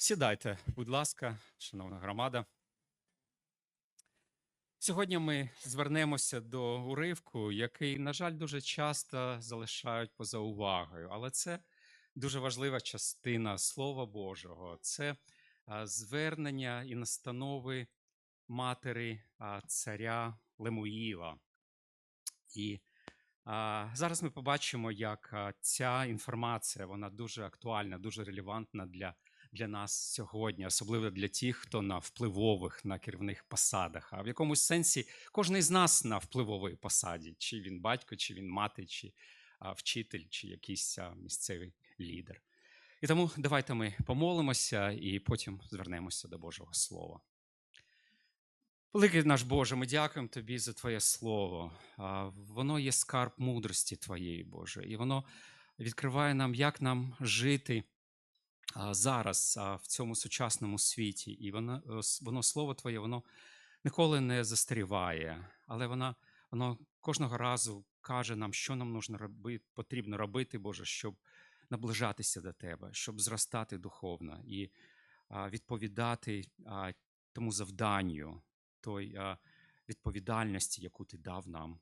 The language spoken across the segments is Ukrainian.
Сідайте, будь ласка, шановна громада. Сьогодні ми звернемося до уривку, який, на жаль, дуже часто залишають поза увагою, але це дуже важлива частина Слова Божого. Це звернення і настанови матері царя Лемуїла. І зараз ми побачимо, як ця інформація вона дуже актуальна, дуже релевантна для для нас сьогодні, особливо для тих, хто на впливових на керівних посадах. А в якомусь сенсі кожен з нас на впливовій посаді, чи він батько, чи він мати, чи вчитель, чи якийсь місцевий лідер. І тому давайте ми помолимося і потім звернемося до Божого Слова. Великий наш Боже, ми дякуємо Тобі за Твоє Слово. Воно є скарб мудрості Твоєї, Боже, і воно відкриває нам, як нам жити зараз в цьому сучасному світі. І воно, е, воно слово Твоє, воно ніколи не застаріває, але воно, воно кожного разу каже нам, що нам нужно роби, потрібно робити, Боже, щоб наближатися до Тебе, щоб зростати духовно і відповідати тому завданню, той відповідальності, яку Ти дав нам,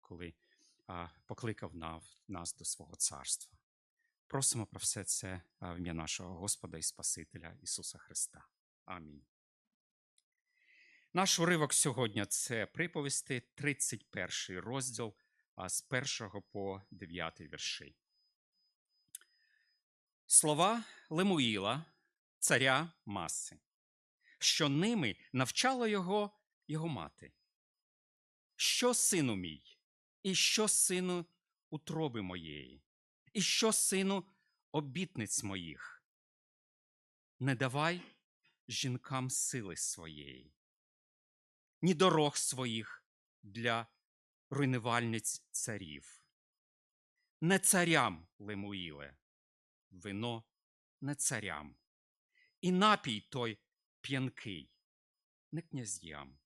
коли покликав нас до свого царства. Просимо про все це в ім'я нашого Господа і Спасителя Ісуса Христа. Амінь. Наш уривок сьогодні це приповісти, 31 розділ з 1 по 9 вірші. Слова Лемуїла, царя Маси, що ними навчала його його мати. Що, сину мій, і що сину утроби моєї, і що сину обітниць моїх? Не давай жінкам сили своєї, ні дорог своїх для руйнувальниць царів. Не царям, Лемуїле, вино не царям, і напій той п'янкий, не князям,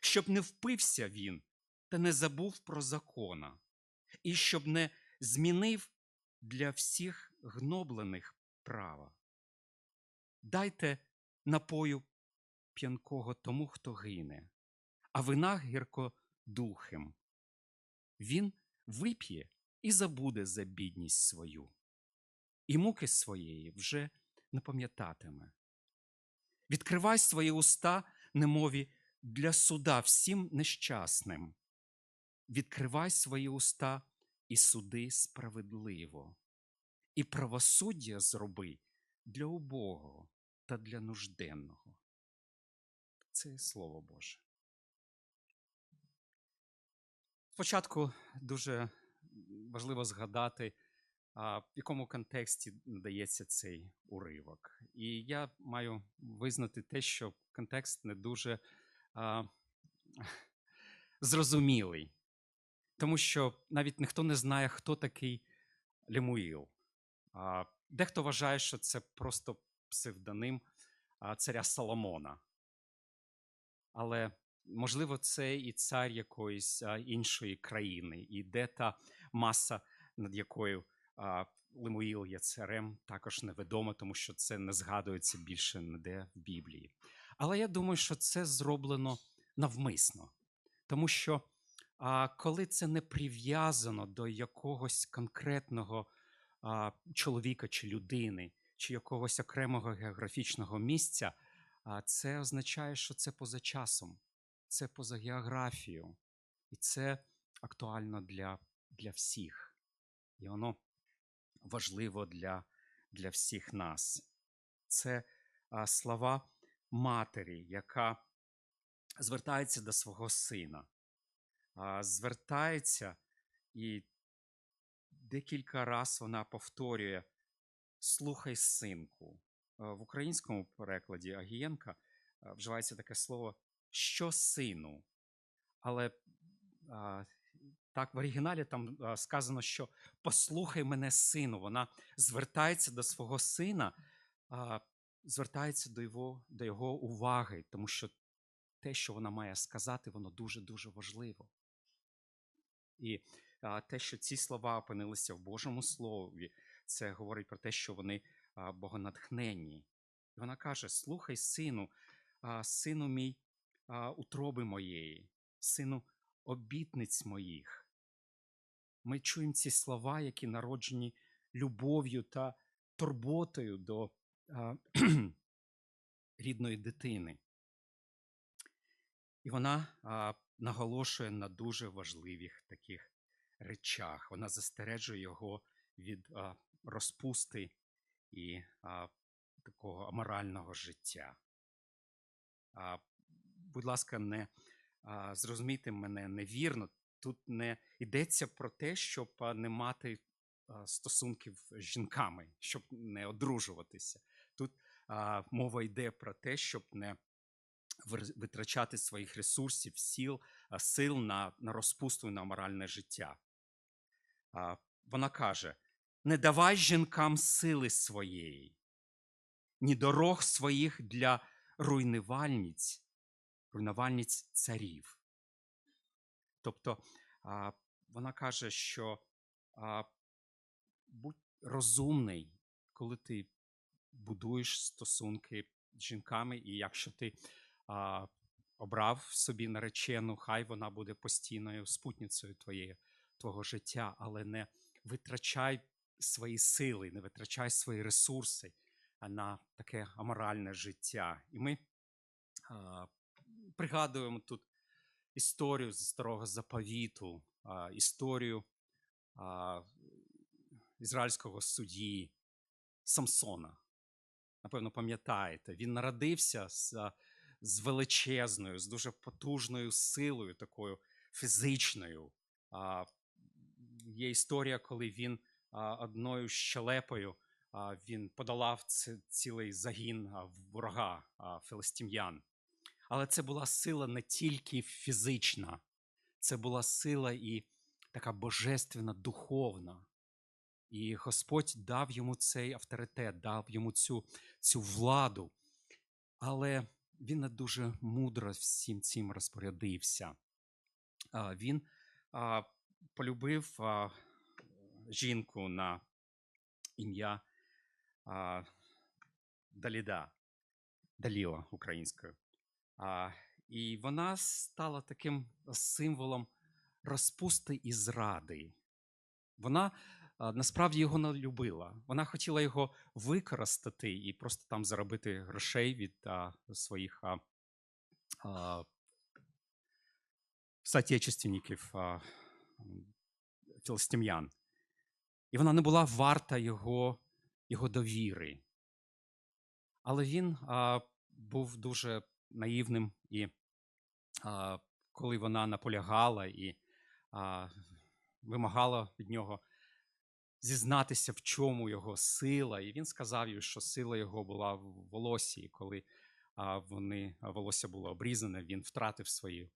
щоб не впився він та не забув про закона, і щоб не змінив для всіх гноблених права. Дайте напою п'янкого тому, хто гине, а вина гіркодухим. Він вип'є і забуде за бідність свою, і муки своєї вже не пам'ятатиме. Відкривай свої уста, немові, для суда всім нещасним. Відкривай свої уста і суди справедливо, і правосуддя зроби для убогого та для нужденного. Це Слово Боже. Спочатку дуже важливо згадати, в якому контексті надається цей уривок. І я маю визнати те, що контекст не дуже а, зрозумілий, тому що навіть ніхто не знає, хто такий Лемуїл. Дехто вважає, що це просто псевдоним царя Соломона. Але можливо, це і цар якоїсь іншої країни, і де та маса, над якою Лемуїл є царем, також невідомо, тому що це не згадується більше ніде в Біблії. Але я думаю, що це зроблено навмисно, тому що коли це не прив'язано до якогось конкретного а, чоловіка чи людини, чи якогось окремого географічного місця, а це означає, що це поза часом, це поза географією, і це актуально для, для всіх. І воно важливо для, для всіх нас. Це а, слова матері, яка звертається до свого сина, а, звертається і декілька разів вона повторює слухай, синку. Е, В українському перекладі Агієнка е, вживається таке слово що сину. Але а, так в оригіналі там сказано, що послухай мене, сину. Вона звертається до свого сина, а, звертається до його, до його уваги, тому що те, що вона має сказати, воно дуже-дуже важливо. І а, те, що ці слова опинилися в Божому Слові, це говорить про те, що вони а, богонатхненні. І вона каже: Слухай, сину, а, сину мій а, утроби моєї, сину обітниць моїх. Ми чуємо ці слова, які народжені любов'ю та турботою до а, рідної дитини. І вона а, наголошує на дуже важливих таких речах. Вона застережує його від розпусти і такого аморального життя. Будь ласка, не зрозумійте мене невірно. Тут не йдеться про те, щоб не мати стосунків з жінками, щоб не одружуватися. Тут а, мова йде про те, щоб не витрачати своїх ресурсів, сил, сил на, на розпусту і на моральне життя. Вона каже: не давай жінкам сили своєї, ні дорог своїх для руйнувальниць, руйнувальниць царів. Тобто вона каже, що будь розумний, коли ти будуєш стосунки з жінками, і якщо ти а, обрав собі наречену, хай вона буде постійною спутницею твоєї, твого життя, але не витрачай свої сили, не витрачай свої ресурси на таке аморальне життя. І ми а, пригадуємо тут історію з старого заповіту, а, історію а, ізраїльського судді Самсона. Напевно, пам'ятаєте, він народився з, з величезною, з дуже потужною силою, такою фізичною. А, є історія, коли він одною щелепою він подолав ці- цілий загін ворога филистим'ян. Але це була сила не тільки фізична, це була сила і така божественна, духовна. І Господь дав йому цей авторитет, дав йому цю, цю владу. Але він дуже мудро всім цим розпорядився. Він полюбив жінку на ім'я Даліда, Даліла українською. І вона стала таким символом розпусти і зради. Вона насправді його не любила. Вона хотіла його використати і просто там заробити грошей від а, своїх а, а, соотечественників а, м, філистим'ян. І вона не була варта його, його довіри. Але він а, був дуже наївним, і а, коли вона наполягала і а, вимагала від нього зізнатися, в чому його сила, і він сказав їй, що сила його була в волосі, і коли вони, волосся було обрізане, він втратив свою,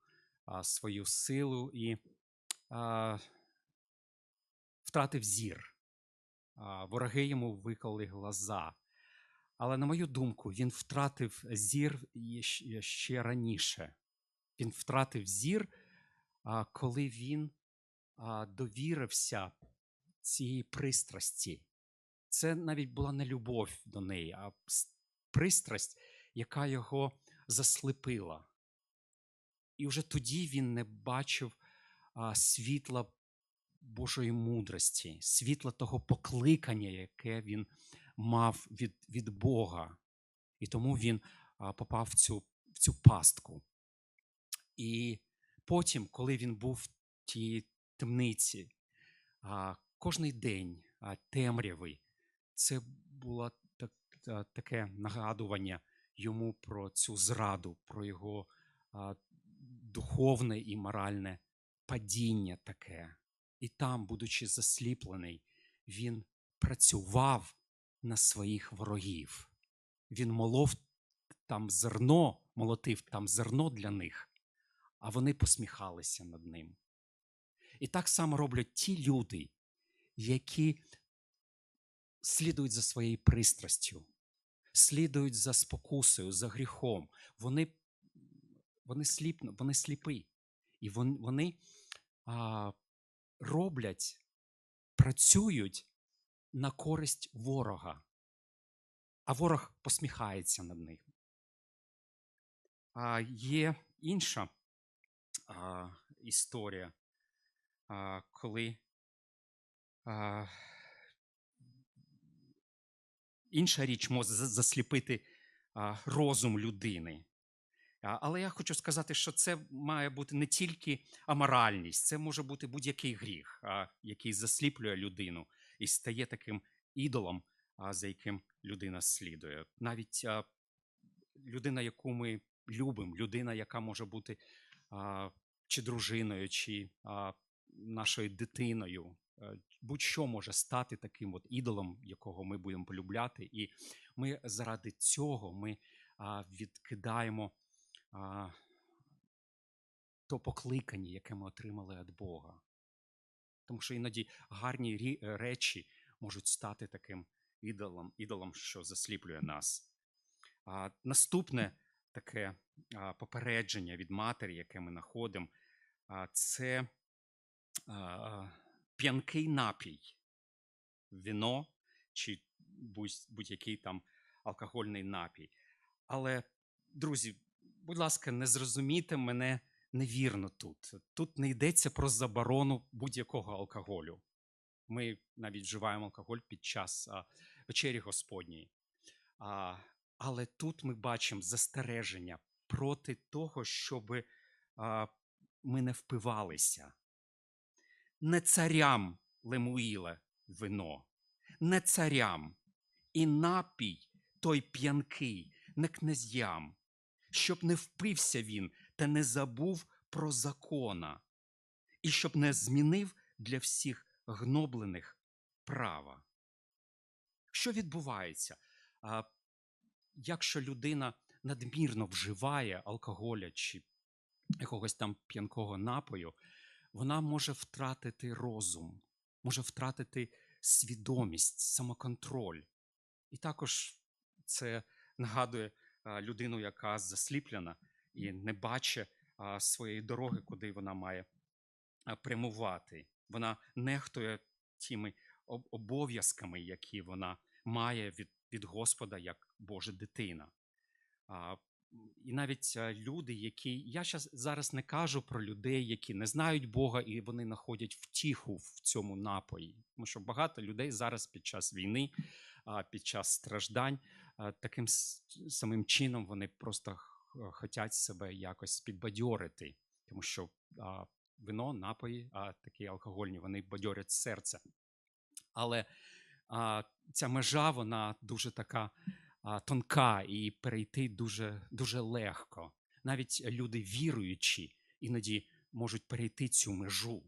свою силу і а, втратив зір. А, Вороги йому виколи глаза. Але, на мою думку, він втратив зір ще раніше. Він втратив зір, коли він довірився цій пристрасті. Це навіть була не любов до неї, а пристрасть, яка його заслепила. І вже тоді він не бачив а, світла Божої мудрості, світла того покликання, яке він мав від, від Бога. І тому він а, попав в цю, в цю пастку. І потім, коли він був в тій темниці, а, кожний день а, темряви, це було так, та- таке нагадування йому про цю зраду, про його духовне і моральне падіння таке. І там, будучи засліплений, він працював на своїх ворогів. Він молов там зерно, молотив там зерно для них, а вони посміхалися над ним. І так само роблять ті люди, які слідують за своєю пристрастю, слідують за спокусою, за гріхом. Вони, вони, сліпно, вони сліпі. І вони, вони а, роблять, працюють на користь ворога. а ворог посміхається над них. А є інша а, історія, а, коли а, інша річ може засліпити а, розум людини. А, Але я хочу сказати, що це має бути не тільки аморальність, це може бути будь-який гріх, а, який засліплює людину і стає таким ідолом, а, за яким людина слідує. Навіть а, людина, яку ми любимо, людина, яка може бути а, чи дружиною, чи а, нашою дитиною. Е, Будь-що може стати таким от ідолом, якого ми будемо полюбляти, і ми заради цього ми відкидаємо то покликання, яке ми отримали від Бога. Тому що іноді гарні е, речі можуть стати таким ідолом, ідолом що засліплює нас. А, наступне таке попередження від матері, яке ми знаходимо, це п'янкий напій, віно чи будь- будь-який там алкогольний напій. Але, друзі, будь ласка, не зрозумійте мене невірно тут. Тут не йдеться про заборону будь-якого алкоголю. Ми навіть вживаємо алкоголь під час а, вечері Господньої. А, але тут ми бачимо застереження проти того, щоб а, ми не впивалися. Не царям Лемуїле вино, не царям, і напій той п'янкий, не князям, щоб не впився він та не забув про закона, і щоб не змінив для всіх гноблених права. Що відбувається? Якщо людина надмірно вживає алкоголя чи якогось там п'янкого напою, вона може втратити розум, може втратити свідомість, самоконтроль. І також це нагадує людину, яка засліплена і не бачить своєї дороги, куди вона має прямувати. Вона нехтує тими обов'язками, які вона має від, від Господа як Божа дитина. І навіть люди, які я зараз не кажу про людей, які не знають Бога, і вони знаходять втіху в цьому напої. Тому що багато людей зараз під час війни, під час страждань, таким самим чином вони просто хочуть себе якось підбадьорити, тому що вино, напої, а такі алкогольні, вони бадьорять серце. Але ця межа, вона дуже така тонка і перейти дуже, дуже легко. Навіть люди віруючі іноді можуть перейти цю межу,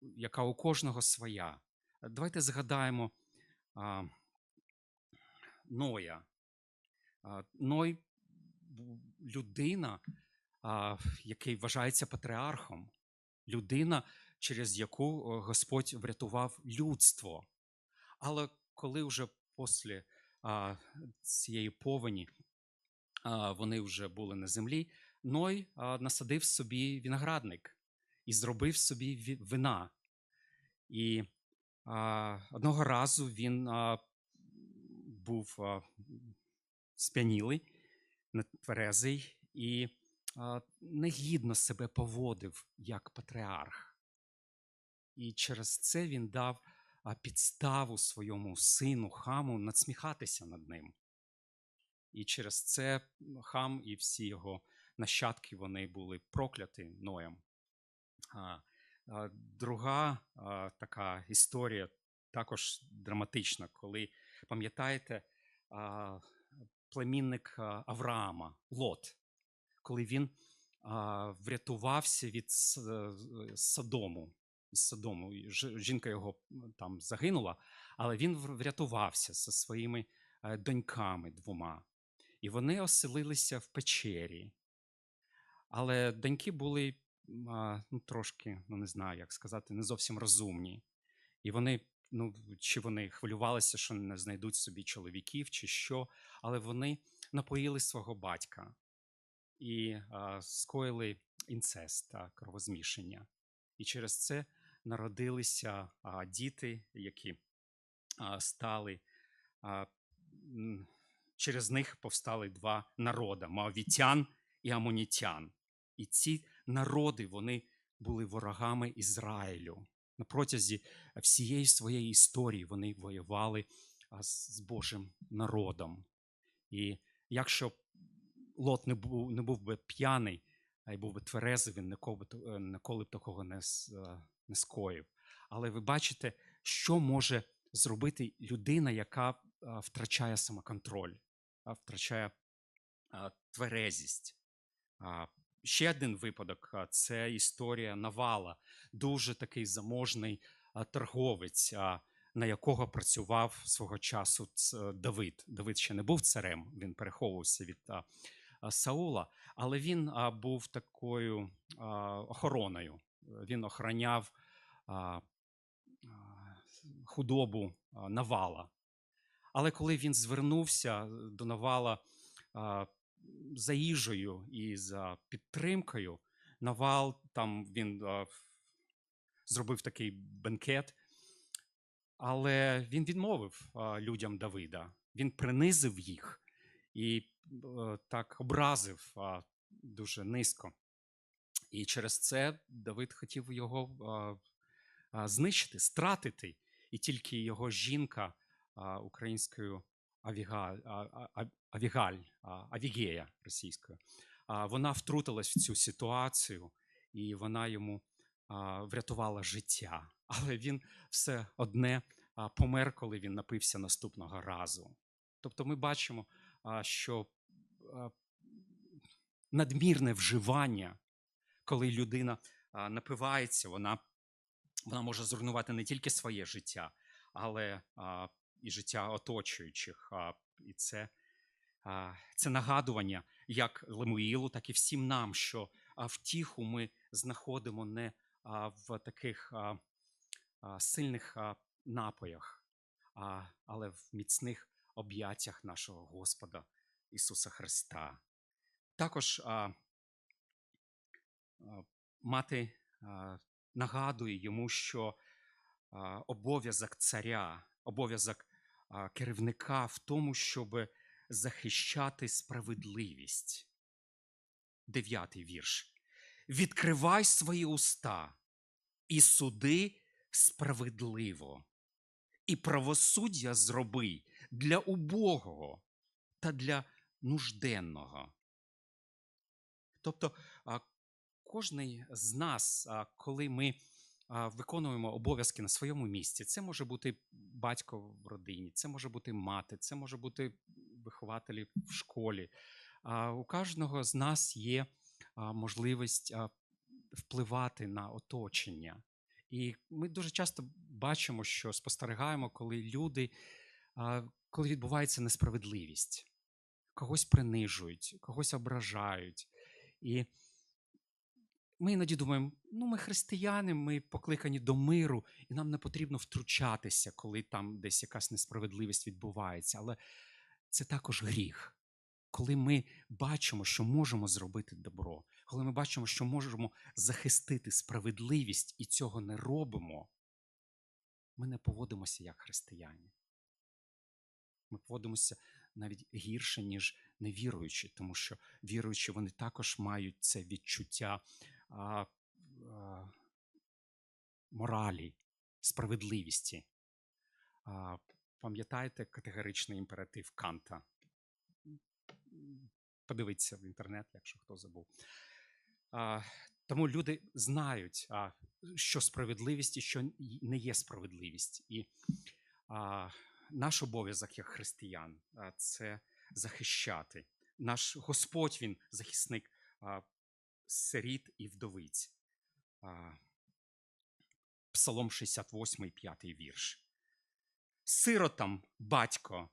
яка у кожного своя. Давайте згадаємо Ноя. Ной людина, який вважається патріархом, людина, через яку Господь врятував людство. Але коли вже після цієї повені вони вже були на землі, Ной насадив собі виноградник і зробив собі вина. І одного разу він був сп'янілий, нетверезий і негідно себе поводив як патріарх. І через це він дав підставу своєму сину хаму надсміхатися над ним. І через це хам і всі його нащадки вони були прокляті Ноєм. Друга така історія також драматична, коли пам'ятаєте племінник Авраама Лот, коли він врятувався від Содому. Із Содому. Жінка його там загинула, але він врятувався зі своїми е, доньками двома. І вони оселилися в печері. Але доньки були ну, трошки, ну не знаю, як сказати, не зовсім розумні. І вони, ну, чи вони хвилювалися, що не знайдуть собі чоловіків, чи що, але вони напоїли свого батька і а, скоїли інцест та кровозмішання. І через це народилися діти, які стали через них повстали два народи Моавітян і Амонітян. І ці народи вони були ворогами Ізраїлю. На протязі всієї своєї історії вони воювали з Божим народом. І якщо Лот не був, не був би п'яний, а й був би тверезий, він ніколи, б е, такого не, е, не скоїв. Але ви бачите, що може зробити людина, яка втрачає самоконтроль, втрачає тверезість. Ще один випадок це історія Навала, дуже такий заможний торговець, на якого працював свого часу Давид. Давид ще не був царем, він переховувався від Саула, але він був такою охороною. Він охороняв худобу Навала. Але коли він звернувся до Навала за їжею і за підтримкою, Навал там він зробив такий бенкет, але він відмовив людям Давида. Він принизив їх і е, так образив дуже низько. І через це Давид хотів його знищити, стратити. І тільки його жінка українською Авігаль, а, Авігея російською, вона втрутилась в цю ситуацію, і вона йому врятувала життя. Але він все одне помер, коли він напився наступного разу. Тобто ми бачимо, що надмірне вживання, коли людина напивається, вона, вона може зруйнувати не тільки своє життя, але і життя оточуючих. І це, це нагадування як Лемуїлу, так і всім нам, що втіху ми знаходимо не в таких сильних напоях, але в міцних об'яттях нашого Господа Ісуса Христа. Також а, а, мати а, нагадує йому, що а, обов'язок царя, обов'язок керівника в тому, щоб захищати справедливість. Дев'ятий вірш. Відкривай свої уста і суди справедливо, і правосуддя зроби для убогого та для нужденного. Тобто, кожний з нас, коли ми виконуємо обов'язки на своєму місці, це може бути батько в родині, це може бути мати, це може бути вихователі в школі. У кожного з нас є можливість впливати на оточення. І ми дуже часто бачимо, що спостерігаємо, коли люди, коли відбувається несправедливість, когось принижують, когось ображають. І ми іноді думаємо, ну ми християни, ми покликані до миру, і нам не потрібно втручатися, коли там десь якась несправедливість відбувається. Але це також гріх. Коли ми бачимо, що можемо зробити добро, коли ми бачимо, що можемо захистити справедливість і цього не робимо, ми не поводимося як християни. Ми поводимося навіть гірше, ніж невіруючі, тому що віруючі вони також мають це відчуття а, а, моралі, справедливості. А, пам'ятаєте категоричний імператив Канта? Подивіться в інтернет, якщо хто забув. А, тому люди знають, а, що справедливість і що не є справедливість. І а, наш обов'язок як християн це захищати. Наш Господь він захисник сиріт і вдовиць. Псалом 68, 5 вірш. Сиротам батько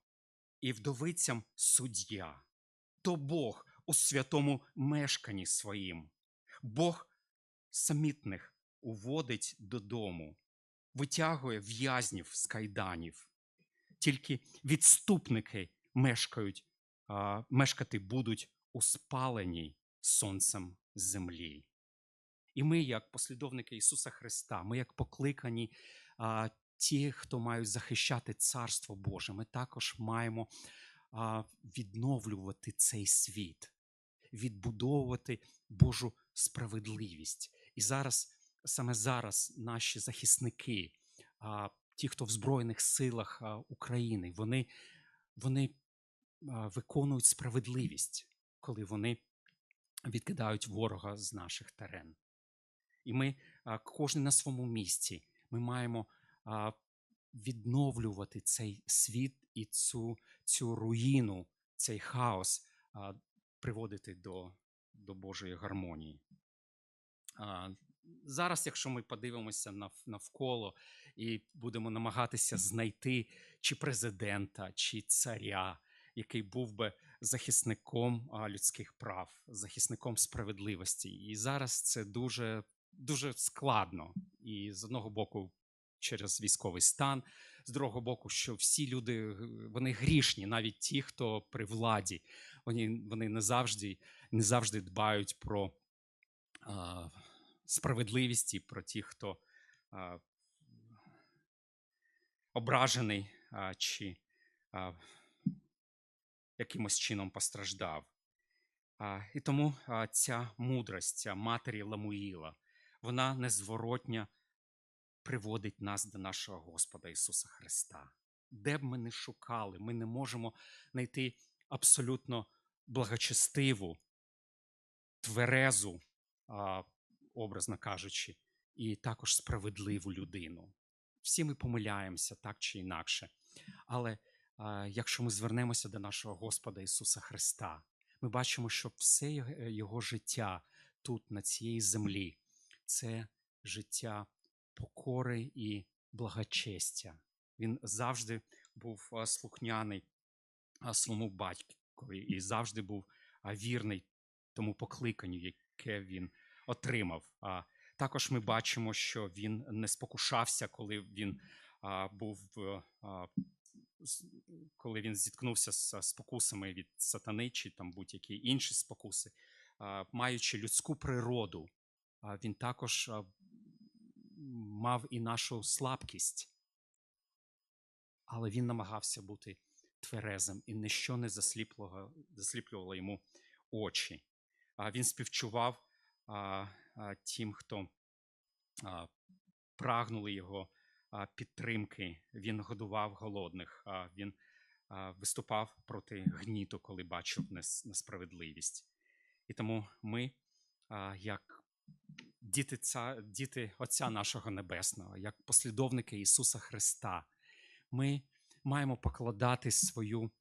і вдовицям суддя, то Бог у святому мешканні своїм. Бог самітних уводить додому, витягує в'язнів з кайданів. Тільки відступники мешкають, мешкати будуть у спаленій сонцем землі. І ми, як послідовники Ісуса Христа, ми як покликані а, ті, хто мають захищати царство Боже, ми також маємо а, відновлювати цей світ, відбудовувати Божу справедливість. І зараз, саме зараз, наші захисники, а, ті, хто в Збройних силах України, вони, вони виконують справедливість, коли вони відкидають ворога з наших терен. І ми, кожен на своєму місці, ми маємо відновлювати цей світ і цю, цю руїну, цей хаос приводити до, до Божої гармонії. Зараз, якщо ми подивимося навколо і будемо намагатися знайти чи президента, чи царя, який був би захисником людських прав, захисником справедливості. І зараз це дуже, дуже складно. І з одного боку, через військовий стан, з другого боку, що всі люди е, вони грішні, навіть ті, хто при владі, вони, вони не завжди, не завжди дбають про справедливість і про тих, хто ображений чи якимось чином постраждав. І тому ця мудрость, ця матері Ламуїла, вона незворотня приводить нас до нашого Господа Ісуса Христа. Де б ми не шукали, ми не можемо знайти абсолютно благочестиву, тверезу, образно кажучи, і також справедливу людину. Всі ми помиляємося так чи інакше. Але якщо ми звернемося до нашого Господа Ісуса Христа, ми бачимо, що все його- його життя тут, на цій землі, це життя покори і благочестя. Він завжди був слухняний своєму батькові і завжди був вірний тому покликанню, яке він отримав. Також ми бачимо, що він не спокушався, коли він а, був е, а, коли він зіткнувся з спокусами від сатани чи там будь-які інші спокуси, маючи людську природу, він також мав і нашу слабкість, але він намагався бути тверезим, і ніщо не засліплювало, йому очі. Він співчував тим, хто прагнули його підтримки. Він годував голодних, він виступав проти гніту, коли бачив несправедливість. І тому ми, як діти, ця, діти Отця нашого Небесного, як послідовники Ісуса Христа, ми маємо покладати свою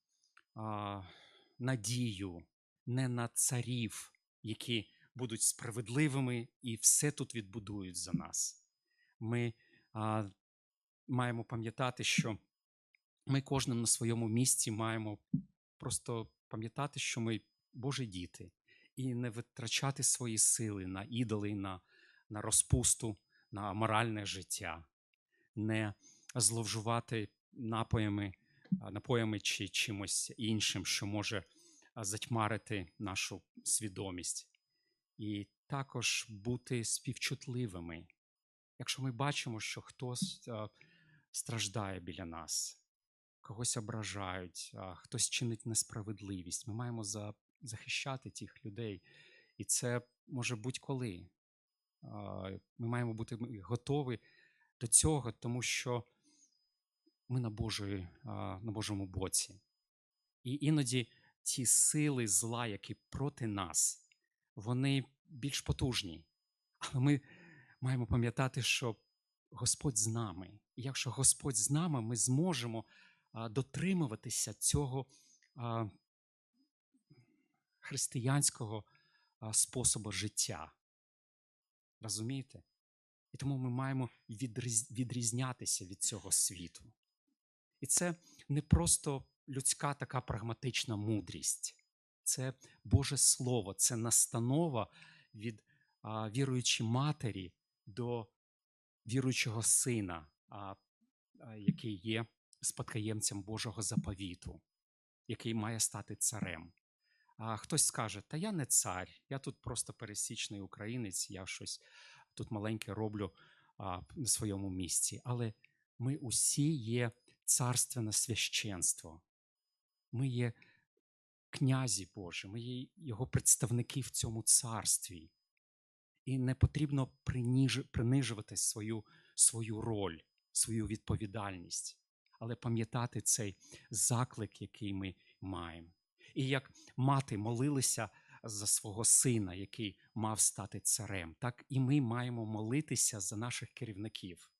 надію не на царів, які будуть справедливими і все тут відбудують за нас. Ми а, маємо пам'ятати, що ми кожним на своєму місці маємо просто пам'ятати, що ми Божі діти, і не витрачати свої сили на ідоли, на, на розпусту, на моральне життя, не зловживати напоями, напоями чи чимось іншим, що може затьмарити нашу свідомість, і також бути співчутливими. Якщо ми бачимо, що хтось страждає біля нас, когось ображають, хтось чинить несправедливість, ми маємо захищати тих людей. І це може будь-коли. Ми маємо бути готові до цього, тому що ми на, Божої, на Божому боці. І іноді ті сили зла, які проти нас, вони більш потужні. Але ми маємо пам'ятати, що Господь з нами. І якщо Господь з нами, ми зможемо дотримуватися цього християнського способу життя. Розумієте? І тому ми маємо відрізнятися від цього світу. І це не просто людська така прагматична мудрість, це Боже Слово, це настанова від а, віруючої матері до віруючого сина, а, а, який є спадкоємцем Божого заповіту, який має стати царем. А хтось скаже: Та я не цар, я тут просто пересічний українець, я щось тут маленьке роблю а, на своєму місці. Але Ми усі є царственне священство. Ми є князі Божі, ми є його представники в цьому царстві. І не потрібно принижувати свою, свою роль, свою відповідальність, але пам'ятати цей заклик, який ми маємо. І як мати молилися за свого сина, який мав стати царем, так і ми маємо молитися за наших керівників.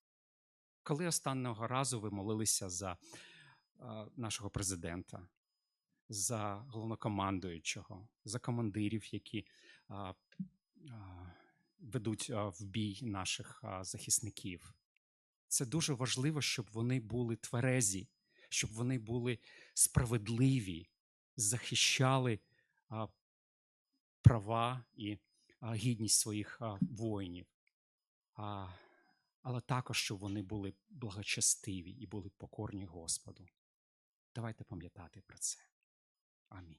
Коли останнього разу ви молилися за нашого президента, за головнокомандуючого, за командирів, які а, а, ведуть в бій наших а, захисників? Це дуже важливо, щоб вони були тверезі, щоб вони були справедливі, захищали а, права і а, гідність своїх а, воїнів. А, але також, щоб вони були благочестиві і були покорні Господу. Давайте пам'ятати про це. Амінь.